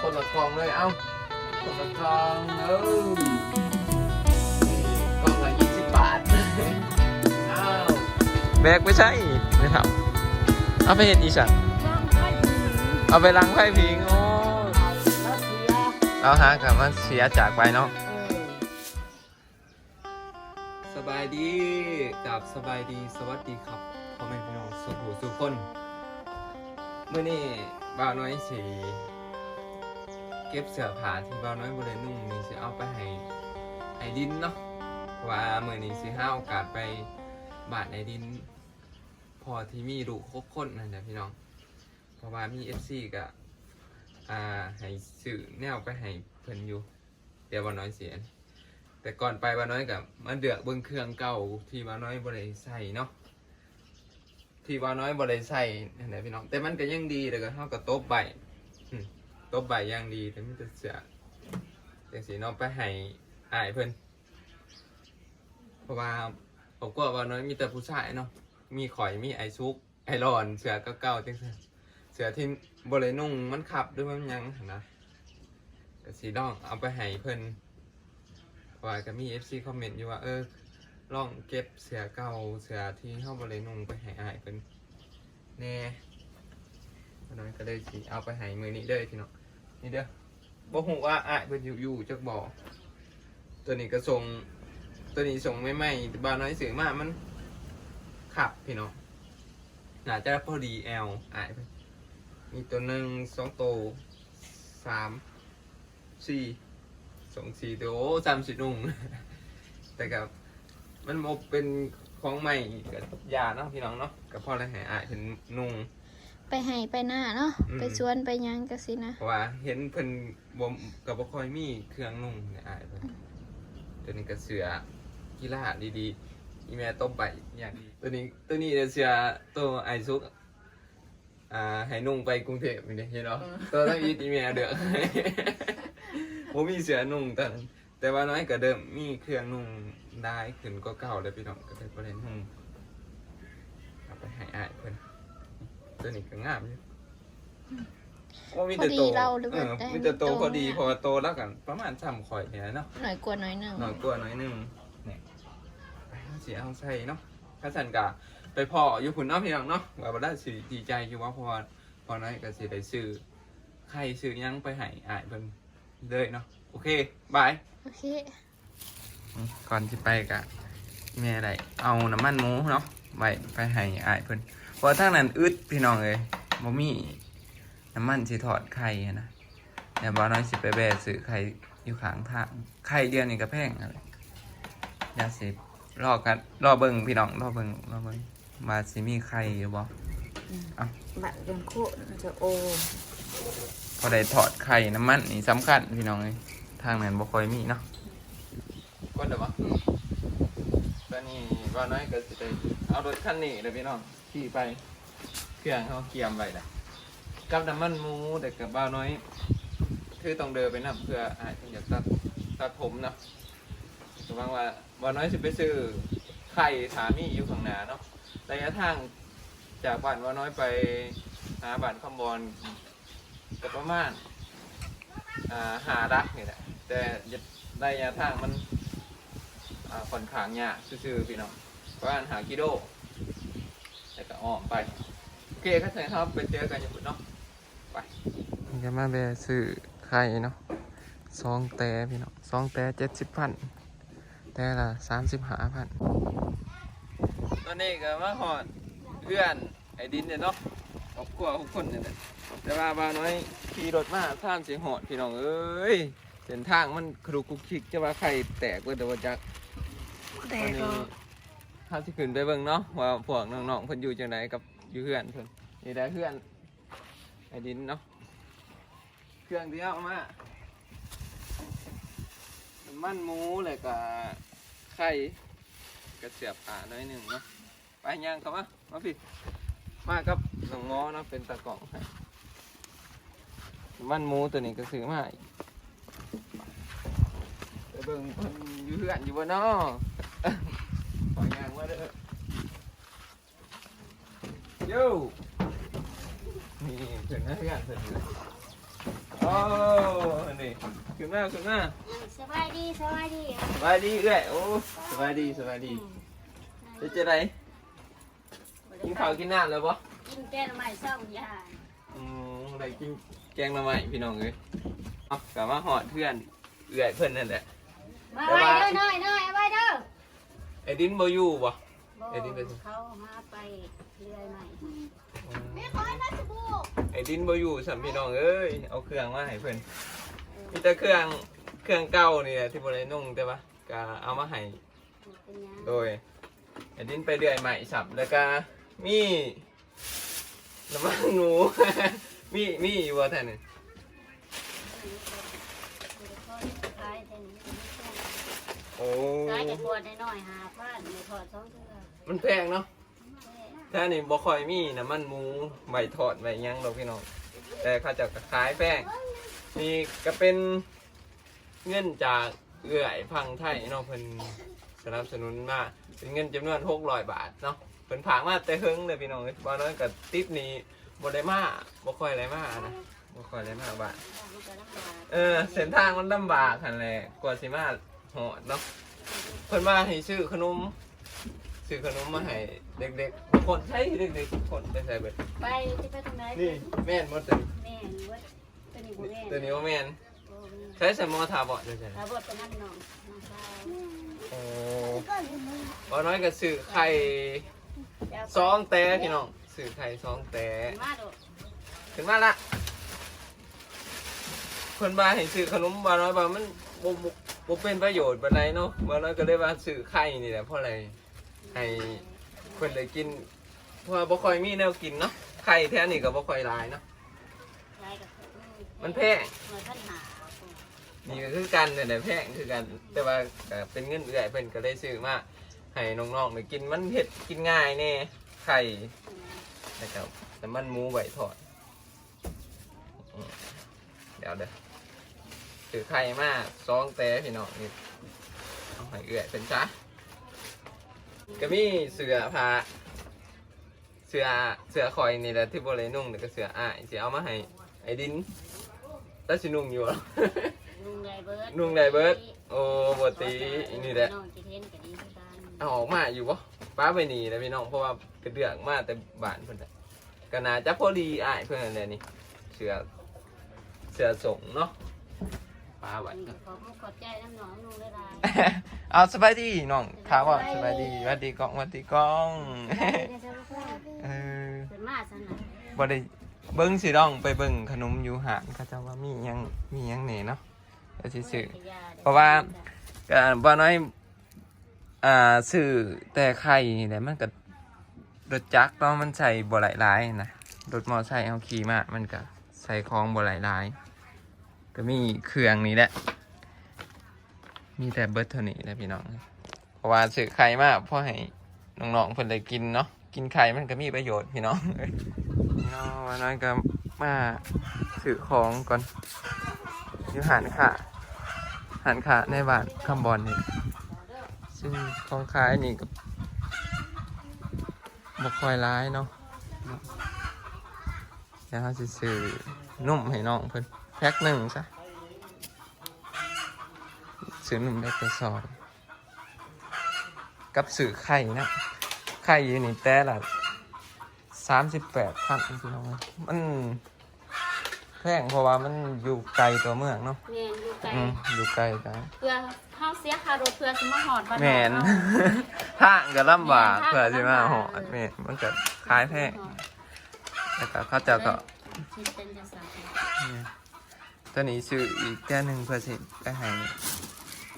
คนละกล่องเลยเอ้าคนละกล่องเออนี่กล่องละยี่สิบบาทเอ้าแบกไม่ใช่ไม่ทำเอาไปเห็ดอีสันร่างไข่หมูเอาไปล้างไผ่พิงโอ้รัสเซียเอาฮะกลับมาเสียจากไปเนาะเออสบายดีกับสบายดีสวัสดีครับพ่อแม่พี่น้องสุขหูสุขคนเมื่อนี้บ่าวน้อยสี เก็บเสื้อผ้าที่บ่าวน้อยบรินุ่งนี่สิเอาไปให้ไอ้ดินเนาะเพราะว่าเมื่อนี้สิห้าโอกาสไปบ้านไอ้ดิน พอที่มีลูกครบคนนั่นแหละพี่น้อง เพราะว่ามีเอฟซีก็อ่าให้สื่อแนวไปให้เพิ่นอยู่ เดี๋ยวบ่าวน้อยเสียแต่ก่อนไปบ่าวน้อยกับมาเดือกเบิ่งเครื่องเก่าที่บ่าวน้อยบ่ได้ใส่เนาะที่บ่าน้อยบ่ได้ใส่นั่นแหละพี่น้อง แต่มันก็ยังดีแล้วก็เฮาก็ตบใบ ตบใบอย่างดีแต่ไมันจะเสียจังสีเนาะไปให้อ้ายเพิ่นเพราะว่าผมก็บ่าน้อยมีแต่ผู้ชายเนาะมีข่อยมีไอซุกไอรอนเสือเก่าๆจังซี่เสือที่บ่ได้นุ่งมันขับด้วยมันยังนนะก็สิต้องเอาไปให้เพิ่นว่าก็มี FC คอมเมนต์อยู่ว่าเออลองเก็บเสือเก่าเสือที่เข้าบริเนุ่งไปให้อายเป็นแน่ เพราะนั้นก็เลยสิเอาไปให้มือนี้เลยพี่น้องนี่เด้อบ่ฮู้ว่าอายเพิ่นอยู่อยู่จักบ่ตัวนี้ก็ส่งตัวนี้ส่งไม่ไม่บานน้อยสื่อมามันขับพี่น้องน่าจะพอดีแอลอายเพิ่นมีตัวหนึ่งสองตัวสามสี่สองสี่ตัวโอ้จำสินุ่งแต่กับมันโมเป็นของใหม่กับยาเนาะพี่น้องเนาะกับพ่อและแห่อายเห็นนุ่ง ไปให้ไปหน้าเนาะอืม ไปสวนไปหยังก็สินะ เพราะว่าเห็นเพิ่นบ่กับบ่ค่อยมีเครื่องนุ่งในอายเพิ่นตัวนี้ก็เสือกีฬาดีๆอีแม่ต้มไปอย่างดีตัวนี้ตัวนี้เสือตัวไอซุกอ่าให้นุ่งไปกรุงเทพนี่เด้เห็นเนาะตัวทั้งอีทอีแม่เด้อผมมีเสือนุ่งแต่แต่ว่าน้อยก็เดิมมีเครื่องนุ่งได้ขึ้นก็เก่าเลยพี่น้องก็เลยประเด็นนุ่งเอาไปให้อายเพิ่น ตัวนี้ก็งามอยู่โอ้มีพอแต่ดีโตเราหรือเอว่าอได้มีแต่โตพอดีเนี่ยพอโตแล้วกัน ประมาณซ้ำข่อยเนี่ยเนาะหน่อยกว่าหน่อยหนึ่งหน่อยกว่าหน่อยหนึงเนี่ยไปเอาเสียเอาใส่เนาะถ้าสันกะไปพออยู่พุ่นเนาะพี่น้องเนาะว่าบ่ได้สิดีใจอยู่ว่าเพราะว่าพอน้อยก็สิได้ซื้อไข่ซื้อหยังไปให้อายเพิ่นเลยเนาะโอเคบาย โอเค ก่อนที่ไปกะแม่ได้เอาน้ำมันหมูเนาะไว้ไปให้อายเพิ่น เพราะทางนั้นอึดพี่น้องเอ้ยบ่มีน้ำมันสิถอดไข่อะนะเดี๋ยวบ่าวน้อยสิไปแบะซื้อไข่อยู่ข้างทางไข่เดียวนี่ก็แพงอะไรอย่าสิรอกันรอเบิ่งพี่น้องรอเบิ่งรอเบิ่งว่าสิมีไข่อยู่บ่บัตรยังโคตรจะโอพอได้ถอดไข่น้ำมันนี่สำคัญพี่น้องเลยทางนั้นบ่ค่อยมีเนาะก่อนเดี๋ยววะตอนนี้ว่าน้อยก็สิได้เอารถคันนี้เลยพี่น้อง ขี่ไป เครื่องเขาเกียมไว้ละกับน้ำมันหมูแต่กับบ้าวน้อย คือต้องเดินไปนํเพื่ออาจจะอยากตัดตัดผมเนาะระวังว่าบ้าวน้อยสิไปซื้อไข่ถามีอยู่ข้างหน้าเนาะระยะทางจากบ้านบ้าวน้อยไปหาบ้านคำบอลก็ประมาณอ่าหาดักนี่แหละแต่ระยะทางมันอ่าค่อนข้างยากซื่อๆพี่น้องประมาณหากิโล แต่ก็อ้อมไป โอเคครับเสร็จครับไปเจอกันอยู่พุ่นเนาะมันก็มาแบะซื้อไข่เนาะซองแต่พี่น้องซองแต่เจ็ดสิบพันแต่ละสามสิบห้าพันตอนนี้ก็มาหอดเพื่อนไอ้ดินเนี่ยเนาะครอบครัวทุกคนเนี่ยนะแต่ว่าบาวน้อยขี่รถมาท่ามเสียงหอดพี่น้องเอ้ยเส้นทางมันครุกคลุกคลิกจะว่าใครแตกเว้ยแต่ว่าจักแต่วันก็ นี้าที่ขึ้นไปเบิ่งเนาะว่าพวกน้องๆเพิ่นอยู่จังไดกับอยู่เพื่อนเพิ่นนี่ได้เพื่อนไอ้ดินเนาะเครื่องที่เอามามันหมูเลยก็ไข่กระเสียบอ่าน้อยหนึ่งเนาะไปย่างเข้ามามาพี่มากับน้องง้อเนาะเป็นตะกองมันหมูตัวนี้ก็ซื้อมาอีกไปเบิ่งเพิ่นอยู่เพื่อนอยู่บ่เนาะ ขอยางมาเด้อโย่นี่เพิ่นนะเพื่อนเพิ่นนะโอ้มาขึ้นมาสบายดีสบายดีสบายดีเอ้ยโอ้สบายดีสบายดีจะจะไรกินข้าวกินน้ำแล้วปะกินแกงใหม่ซ่องยาอืมอะไรกินแกงหน่อไม้พี่น้องเอ้ยเอากลับมาหอดเพื่อนเอื่อยเพื่อนนั่นแหละมาไว้เด้อน้อยน้อยไว้เด้อไอ้ดินบอยู่ปะเอ็ดดี้ไปสิเขาหาไปเรื่อยใหม่ ไอ้ดินบอยู่สัมพี่น้องเอ้ยเอาเครื่องมาให้เพื่อนมีแต่เครื่องเครื่องเก่านี่แหละที่บรินุ่งแต่ว่าก็เอามาให้เป็นยังโดยไอ้ดินไปเรื่อยใหม่สับแล้วก็มีน้ำมันหนู มีมีอยู่ว่าท่านนี่ขายแต่นี้โอ้ขายแต่ขวดน้อยๆหาพันในถอดสองเทื่อมันแพงเนาะ ถ้านี่บ่ค่อยมีน้ำมันหมูใบทอดใบหยังหรอกพี่น้อง แต่เขาจะขายแพงนี่ก็เป็นเงินจากเอื้อยพังไทยเนาะเพิ่นสนับสนุนมาเป็นเงินจำนวน600บาทเนาะเพิ่นผากมาแต่เฮิงเลยพี่น้องเอ้ยบ่น้อยกับติปนี้บ่ได้มาบ่ค่อยได้มานะบ่ค่อยได้มาบ้านมันก็ลำบากเออเส้นทางมันลำบากคันแหละกว่าสิมาหอดเนาะเพิ่นมาให้ซื้อขนมซื้อขนมมาให้เด็กๆ ทุกคนใช่เด็กๆทุกคนไปใส่เบิดไปที่ไปตรงไหนนี่แม่นหมดตัวแม่นวัดตัวนี้บ่แม่นตัวนี้ว่าแม่นโอ้แม่นใช้สมอทาบอดเลยใช่ถ้าบดเป็นน้ำหนองน้องสาวโอ้บ่น้อยก็ซื้อไข่เดี๋ยวซองแต่พี่น้องซื้อไข่ซองแต่มาดูขึ้นมาละเพิ่นมาให้ซื้อขนมบ่น้อยบ่ามันบ่บ่บ่เป็นประโยชน์ปานใดเนาะบ่น้อยก็เลยว่าซื้อไข่นี่แหละเพราะอะไรให้เพิ่นได้กิน เพราะว่าบ่ค่อยมีแนวกินเนาะไข่แท้นี่ก็บ่ค่อยหลายเนาะยายกับมันแพงเงินท่านหานี่ก็คือกันเนี่ยแหละแพงคือกัน แต่ว่าก็เป็นเงินเอื้อยเพิ่นก็ได้ซื้อมาให้น้องๆได้กินมันเฮ็ดกินง่ายแน่ไข่แล้วก็น้ำมันหมูไว้ทอดอืมเดี๋ยวเด้อถือไข่มาซองแต่พี่น้องนี่เอาให้เอื้อยเป็นซะก็มีเสื้อผ้า เสือเสือคอยนี่แหละที่บรินุ่งแต่ก็เสืออ้ายสิเอามาให้ไอ้ดินแล้วสินุ่งอยู่เหรอ นุ่งไดเบิร์ดนุ่งไดเบิร์ด โอ้บตีนี่แหละน้องจิเทนกับดีคือกันเอาออกมาอยู่ปะป้าไปหนีแล้วพี่น้องเพราะว่ากระเดือกมาแต่บ้านเพิ่นน่ะก็น่าจะพอดีอ้ายเพื่อนนั่นแหละนี่เสือเสือส่งเนาะป้าไว้ ขอบคุณขอบใจน้ำหนองนุ่งได้ลายเอาสบายดีน้องถามว่าสบายดีสวัสดีกล้องสวัสดีกล้องเออเป็น มาสนะบ่ได้เบิ้งสิน้องไปเบิ้งขนมอยู่หานเขาเจ้าว่ามีหยังมีหยังแหน่เนาะเดี๋ยวสิซื้อ เพราะว่า ก็บ่น้อย อ่าซื้อแต่ไข่นี่แหละมันก็รถจักรเนาะมันใส่บ่หลายหลายนะรถมอไซค์เฮาขี่มามันก็ใส่ของบ่หลายหลายก็มีเครื่องนี้แหละ มีแต่เบิร์เท่านี้แหละพี่น้อง เพราะว่าซื้อไข่มาเพราะให้น้องๆเพิ่นได้กินเนาะ กินไข่มันก็มีประโยชน์พี่น้องเน้องวันนั้นก็มาซื้อของก่อนอยู่หันค่ะหันค่ะในบ้านคำบอลนี่ซึ่งของขายนี่ก็บ่ค่อยร้ายเนาะเดี๋ยวเราจะซื้อนุ่มให้น้องเพิ่นแพ็คหนึ่งซะซื้อนุ่มได้กระสอบกับซื้อไข่นะ ไข่อยู่นี่แต่ละสามสิบแปดพันพี่น้องมันแพงเพราะว่ามันอยู่ไกลตัวเมืองเนาะแม่นอยู่ไกลอืมอยู่ไกลกัน เพื่อเฮาเสียค่ารถเพื่อสิมาหอดบ้านแมน ทางก็ลำบากเพื่อสิมาหอดแม่นมันก็ขายแพงแล้วก็เขาเจะก็ชิ้นเป็นจังซั่นเนี่ยตัวนี้ซื้ออีกแก้วหนึ่งเพื่อสิไปให้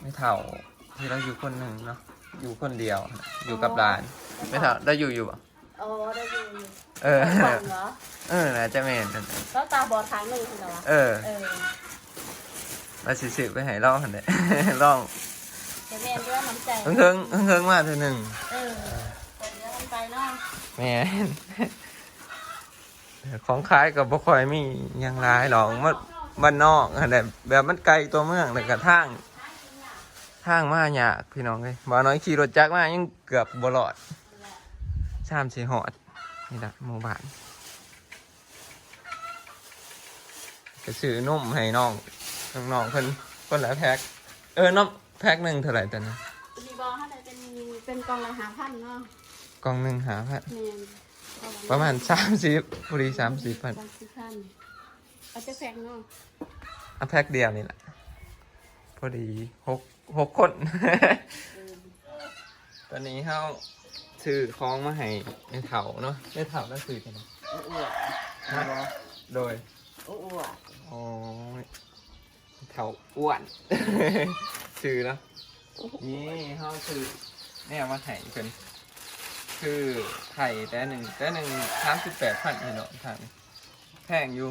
ไม่เท่าที่เราอยู่คนหนึ่งเนาะอยู่คนเดียว อยู่กับหลาน ไม่เท่าได้อยู่อยู่ปะโอ้ได้อยู่อยู่เออ ฟังเหรอเออน่าจะแม่นนั่นแหละแล้วตาบอดข้างหนึงเหรอวะเออเออมาสิสิไปให้ลองหันเด้ลองจะแม่นเรื่องน้ำใจเฮิงเฮิงเฮิงเฮิงมาเธอหนึ่งเออแต่เรื่องมันไปเนาะแหม่นแต่ของขายกับบ่ค่อยมีหยังร้ายหรอกมันบ้านนอกหันแหละแบบมันไกลตัวเมืองแต่กระทางทางมายากพี่น้องเลยบ่น้อยขี่รถจักรมายังเกือบบ่รอด ชามสิหอด นี่ละหมู่บ้านก็ซื้อนมให้น้องน้องๆเพิ่นคนละแพ็คเออเน้องแพ็คหนึ่งเท่าไหร่ตอนนี้ดีบอถ้าได้เป็นเป็นกองละหาพันเนาะกล่องหนึ่งหาพันแมนประมาณสามสิบพอดีสามสิบพันสามสิบพันเอาจะแพงเนาะเอาแพ็คเดียวนี่แหละพอดีหกหกคน ตอนนี้เขา ซื้อของมาให้ในเถาเนาะในเถาแล้วซื้อกันนะอ้วนโดยอ้วนอ๋อเถาอ้วนซื้อเนาะนี่เขาซื้อเนี่ยมาให้เป็นคือไข่แต่หนึ่งแต่หนึ่งสามสิบแปดพันพี่น้องทางนี้แพงอยู่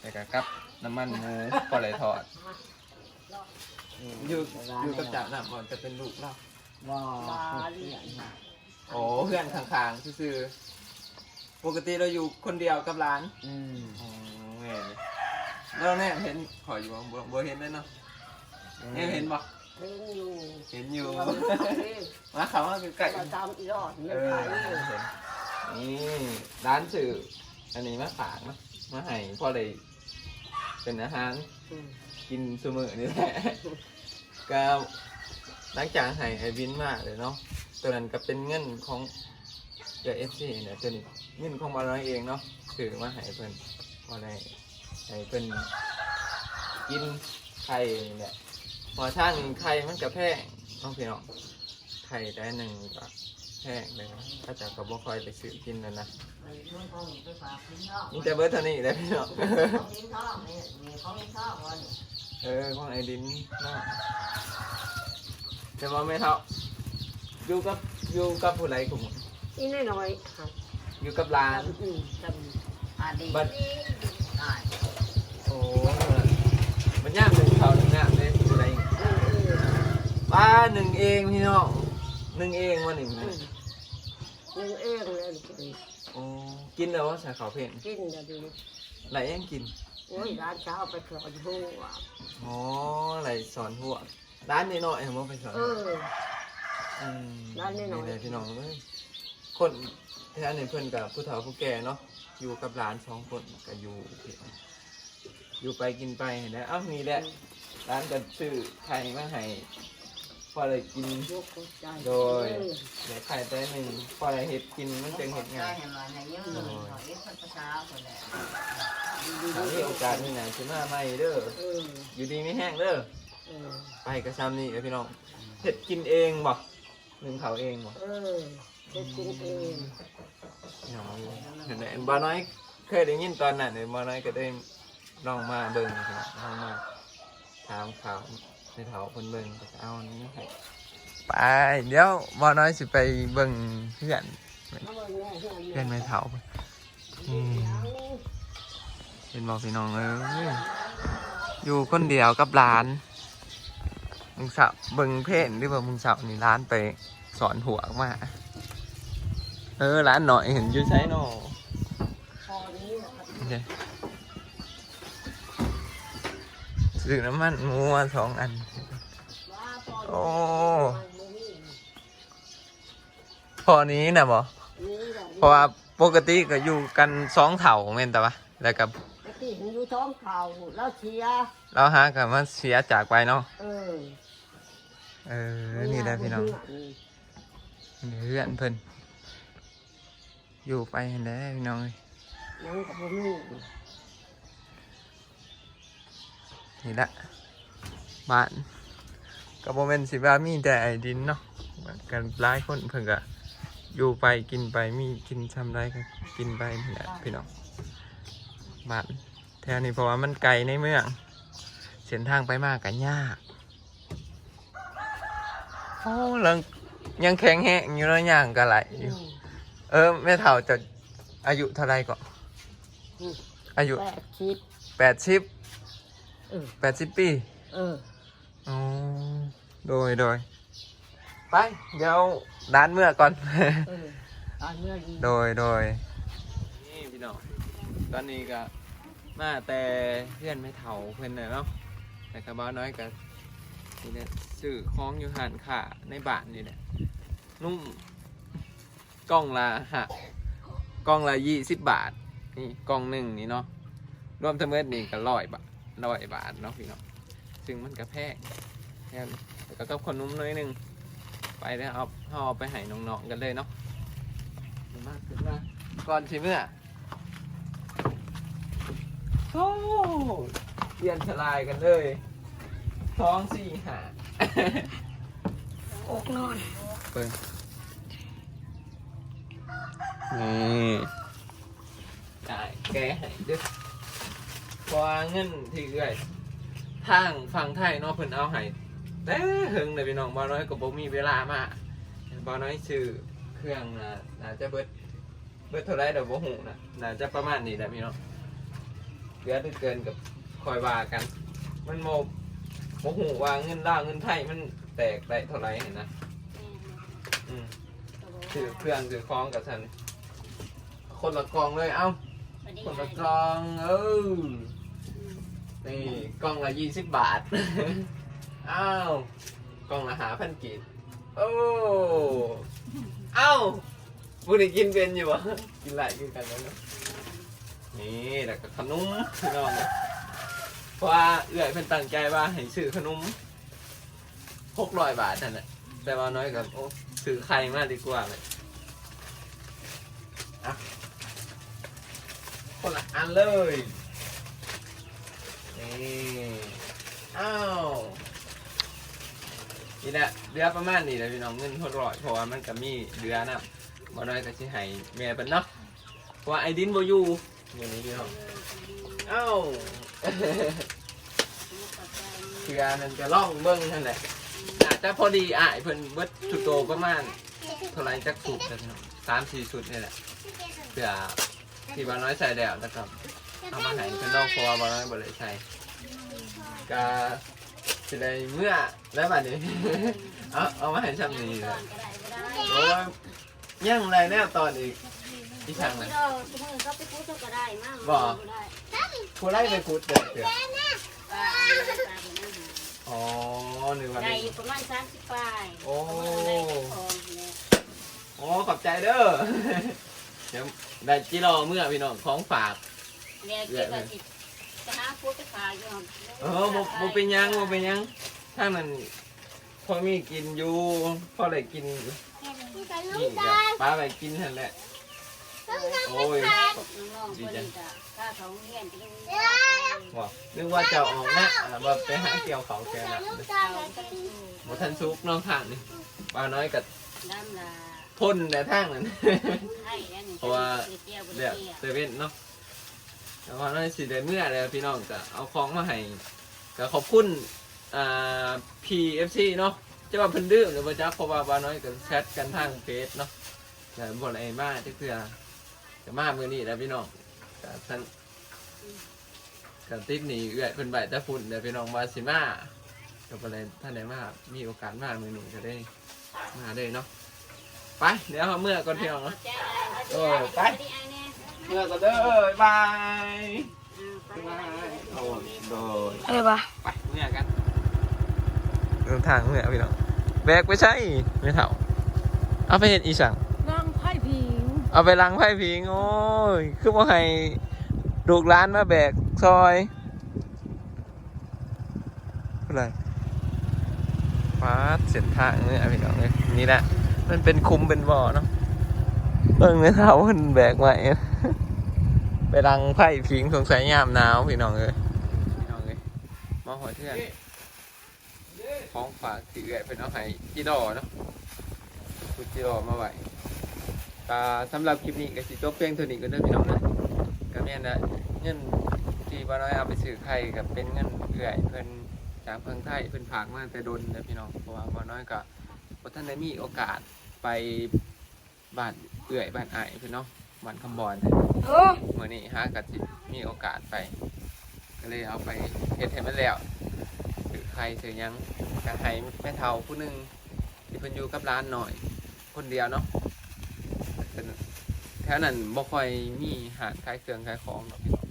แต่ก็กับน้ำมันหมูปลาไหลทอดอยู่อยู่กับจ่าหนักก่อนจะเป็นลูกเนาะว้าวเลี้ยง โอ้เพื่อนข้างๆซื่อๆปกติเราอยู่คนเดียวกับร้านอืมอ๋อแม่นี่แล้วแน่เห็นขออยู่บ่บ่บ่เห็นได้เนาะแน่เห็นบ่เลี้ยงอยู่เห็นอยู่ เราเลี้ยงมาเขามาใกล้เราทำอีรอดๆเลี้เอยงอขายอยู่เห็นนี่ร้านสื่ออันนี้มาฝากเนาะมาให้พอได้เป็นอาหาร อืมกินเสมอนี่แหละ ก็หลังจากให้ไอ้บินมาเลยเนาะ ตัวนั้นก็เป็นเงินของเจอเอฟซีเนี่ยตัวนี้เงินของบอลน้อยเองเนาะถือมาให้เพิ่นบอลได้ให้เพิ่นกินไข่นี่แหละพอช่างไข่มันก็แพงต้องพี่น้องไข่แต่หนึ่งก็แพงเลยนะถ้าจะก็บ่ค่อยไปซื้อกินแล้วนะไปช่วยเขาไปฝากพี่น้องนี่แต่เบิร์เท่านี้เลยพี่น้องของพี่น้องเนี่ยมีของพี่น้องวันเออของไอ้ดินเนาะแต่ว่าไม่เท่า อยู่กับอยู่กับผู้ใดของมึงนี่น้อยๆครับอยู่กับร้าน อืมจำอาดีบัดได้โอ้มันยากหนึ่งเขาหนึ่งน้ำเลยผู้ใดเออเออป้าหนึ่งเองพี่น้องหนึ่งเองว่าหนึ่งอืนะมเลี้ยงเองเลยโอ้กินแล้วว่าใส่ข้าวเพ่นกินจะดีไหลยังกินโอ้ยร้านเช้าไปขอดูอะอ๋อไหลสอนหัวร้านนี้หน่อยผมว่าไปสอนเออ อืมร้านน้อยๆเลยพี่น้องเอ้ยคนแท้นี่เพื่อนกับผู้เฒ่าผู้แก่เนาะอยู่กับร้านสองคนก็อยู่พี่น้องอยู่ไปกินไปเห็นไหมเอ้านี่แหละร้านก็ซื้อไข่มาให้พอเลยกิน ยกหัวใจโดย เดี๋ยวไข่แต่หนึ่งพอเลยเห็ดกินมันจึงเห็ดงานเห็นไหมในยืนหน่อยภาษาคนแหละถ้ามีโอกาสนี่นะชิมาใหม่เด้อ เอออยู่ดีไม่แห้งเด้อ เออไปกระซำนี่เด้อพี่น้องเห็ดกินเองบ่ห นึ่งเขาเองบ่เออจะกินเองพี่น้องเห็นไหมบ่น้อยเคยได้ยินตอนนั้นเลยบ่น้อยก็ได้ลองมาเบิ่งพี่น้องลองมาถามข่าวในเถาคนเบิ่งก็จะเอาอันนี้ให้ไปเดี๋ยวบ่น้อยสิไปเบิ่งเพื่อนเอาไว้แม่เพื่อนเพื่อนไม่เถาอืมเป็นบอกพี่น้องเอ้ยอยู่คนเดียวกับร้าน มึงสาวเบิ่งเพนหรือว่ามึงสาวนี่ร้านไปสอนหัวออกมาเออร้านหน่อยเห็นอยูใช้หนอพอนี้นะครับเดี๋ยวซื้อน้ำมันหมูมาสองอันว่าพอโอ้นี้พอนี้นะบอนี่แหละเพราะว่าปกติก็อยู่กันสองเถ่าแม่นแต่ว่าแล้วกับไอ้ที่เห็นอยู่ท้องเข่าแล้วเชียร์เราหากันมาเสียจากไปเนาะ เออเออ นี่แหละพี่น้องนี่เพื่อนเพิ่นอยู่ไปเห็นได้พี่น้องเอ้ยยังกับผมนี่นี่แหละบ้านก็บ่แม่นสิว่ามีแต่ไอ้ดินเนาะกันหลายคนเพิ่นก็อยู่ไปกินไปมีกินทำไรก็กินไปนี่แหละพี่น้องบ้านแถวนี้เพราะว่ามันไกลในเมืองเส้นทางไปมากกันยากโอ้ยังยังแข็งแห้งอยู่แล้วย่างก็ไหลอยู่เออแม่เฒ่าจะอายุเท่าไรก่อนอายุแปดชิปแปดสิบเออแปดสิบปีเอออ๋อโดยโดยไปเดี๋ยวร้านเมื่อก่อน เออตอนเมื่อดีโดยโดยนี่พี่น้องตอนนี้ก็มาแต่เพื่อนไม่เฒ่าเพื่อนน่ะเนาะแต่กระบ้าน้อยก็ นี่เนี่ยซื้อของอยู่หันค่ะในบ้านนี่แหละนุ่มกล่องละฮะกล่องละยี่สิบบาท นี่กล่องหนึ่งนี่เนาะรวมทั้งหมดนี่ก็ร้อยบาทร้อยบาทเนาะพี่เน้องซึ่งมันกระแพงแค่แล้วก็กับขนมน้อยหนึ่งไปแล้วเอาเอาไปให้น้องๆกันเลยเนาะมากขึ้นมาก่อนสิเมื่อโอ้เรียนทลายกันเลย ท้องสี่หาอกนอนเปิดนี่ได้แกให้เด้อเพราะว่าเงินที่เอ้อยทางฝั่งไทยเนาะเพิ่นเอาให้แต่เฮิงเลยพี่น้องบ่น้อยก็บ่มีเวลามาบ่น้อยซื้อเครื่องน่ะน่าจะเบิดเบิดเท่าไรเดี๋ยวบ่ฮู้นะน่าจะประมาณนี้แหละพี่น้องเหลือแต่เกินกับคอยว่ากัน มันโม บ่ฮู้ว่าเงินลาวเงินไทยมันแตกได้เท่าไหร่เห็นนะอืมถือเครื่องถือคล้องกับฉันคนละกล่องเลยเอ้า คนละกล่องเออนี่กล่องละยี่สิบบาท อ้าวกล่องละหาพันกีบโอ้เอ้าบุได้กินเป็นอยู่วะกินหลายกินกันแล้วเนอะนี่แล้วก็ขนมพี่น้องนะ เพราะว่าเอื้อยเพิ่นตั้งใจว่าให้ซื้อขนมหกร้อยบาทนั่นแหละแต่ว่าน้อยกับโอ้ถือไข่มากดีกว่าเลยอะคนละอันเลยนี่อ้าวนี่แหละเดือประมาณนี้แหละพี่น้องเงินทดรอยเพราะว่ามันก็มีเดือนะบ่น้อยก็สิให้แม่เป็นเนาะเพราะว่าไอ้ดินบ่อยู่อย่างนี้พี่น้องอ้าว เดือนั่นจะล่องเบิ้งนั่นแหละอาจจะพอดีอะเพิ่นเบิดชุดโตประมาณเท่าไหรจักสุดนะพี่น้องสามสี่ชุดนี่แหละเผื่อที่บ้านน้อยใส่แล้วนะครับเอามาให้เพิ่นลองเพราะว่าบ้านน้อยบ่ได้ใส่ก็สิได้เมื่อแล้วบัดนี้ เอาเอามาให้ซ้ำนี้เลยโอ้ยยังไรแน่ตอนอีกที่ช่างน่ะก็ไปพูดก็ได้มากผู้ไล่ไปคุดเด้อเด้อ อ๋อนึกว่าได้นี่อยู่ประมาณสามสิบปลายโอ้ได้ของเนี่ยโอ้ขอบใจเด้อ เดี๋ยวได้จิรอเมื่อพี่น้องของฝาก เนี่ยเกี่ยวกับจิตจะหาพูดไปขายอยู่เออบ่บ่เป็นหยังบ่เป็นหยังถ้ามันพอมีกินอยู่พอได้กิน นี่ก็ป้าไปกินนั่นแหละ โอ้ยน้องๆคนนี้ก็ถ้าเรียนจะต้องบอกนึกว่าจะออกนะอ่าบ่ไปหาเกี่ยวเขาแกนะเขาไปดูบ่ทันซุกน้องทางนี่ป้าน้อยก็ด้านละพ่นแต่ทางนั้นให้แล้วนี่เพราะว่าเกี่ยวเซเว่นเนาะแต่ว่าน้อยสิได้เมื่อแล้วพี่น้องจะเอาของมาให้ก็ขอบคุณอ่า PFC เนาะจะว่าเพิ่นดื้อหรือว่าจักเพราะว่าบ้าน้อยก็แชทกันทางเฟซเนาะแต่บ่ได้มาจักเทื่อ จะมามื้อนี้แหล้วพี่น้องก็ท่านก็ติดหนีเอื้อยเพิ่นใบแต่ฝุ่นเดี๋ยวพี่น้องว่าสิมาก็บ่ได้ท่านได้มามีโอกาสมามื้อนี้ก็ได้มาเลยเนาะไปเดี๋ยวเอาเมื่อก่อนพี่น้องเนาะเออไปเมื่อก็เด้อบายบายโอ้โดยเอ้ยปะไปเมื่อกันเดินทางเมื่อพี่น้องแบกไปใช่ไม่เท่าเอาไปเห็นอีสังนั่งไพ่พิง เอาไปล้างไผ่พิงโอ้ย คือว่าให้ลูกร้านมาแบกซอยอะไรฟาดเส้นทางเนี่ยพี่น้องเลยนี่แหละมันเป็นคุ้มเป็นบ่อเนาะเบิ่งไม่เท่ามันแบกไว้ไปรังไผ่พิงสงสัยยามหนาวพี่น้องเลยพี่น้องเลยมาหอยเทือนของฝากที่เอื้อยเป็นเอาให้จีดอเนาะคุณจีดอมาไหว ก็สำหรับคลิปนี้ก็สิจบเพียงเท่านี้ก็ได้อพี่น้องนะก็แม่นนะเงินที่บ่น้อยเอาไปซื้อไข่กับเป็นเงินเอื้อยเพิ่นจากเพิ่งไทยเพิ่นฝากมาแต่ดนเด้อพี่น้องเพราะว่าบ่น้อยก็บ่ทันได้มีโอกาสไปบ้านเอื้อยบ้านอ้ายเพิ่นเนาะบ้านคำบอนโอ้เมื่อนี้ฮะกะจิมีโอกาสไป ก็เลยเอาไปเฮ็ดให้มันแล้วถือใครถือหยังกะให้แม่เฒ่าผู้หนึงที่เพิ่นอยู่กับร้านหน่อย คนเดียวเนาะ แถวนั้นบ่ค่อยมีหาดขายเครื่องขายของหรอกพี่น้อง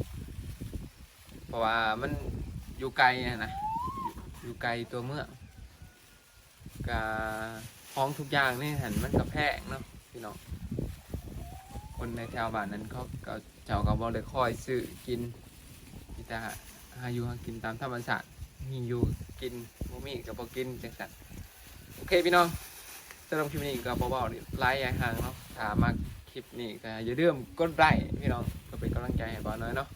เพราะว่ามันอยู่ไกลอะนะอยู่อยู่ไกลตัวเมืองกะของทุกอย่างนี่หันมันก็แพงเนาะพี่น้องคนในแถวบ้านนั้นเขาก็เจ้าก็บ่ได้คอยซื้อกินมีแต่หาอยู่หากินตามธรรมชาติมีอยู่กินบ่มีก็บ่กินจังซั่นโอเคพี่น้องสำหรับคลิปนี้ก็เบาๆนี่ไลค์อย่าห่างเนาะถ้ามาค ลิปนี้ก็อย่าลืมกดไลค์พี่น้องก็เป็นกำลังใจให้บ่าวน้อยเนาะ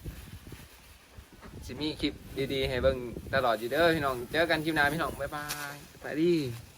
สิมีคลิปดีๆให้เบิ่งตลอดอยู่เด้อพี่น้อง เจอกันคลิปหน้าพี่น้อง บ๊ายบายสวัสดี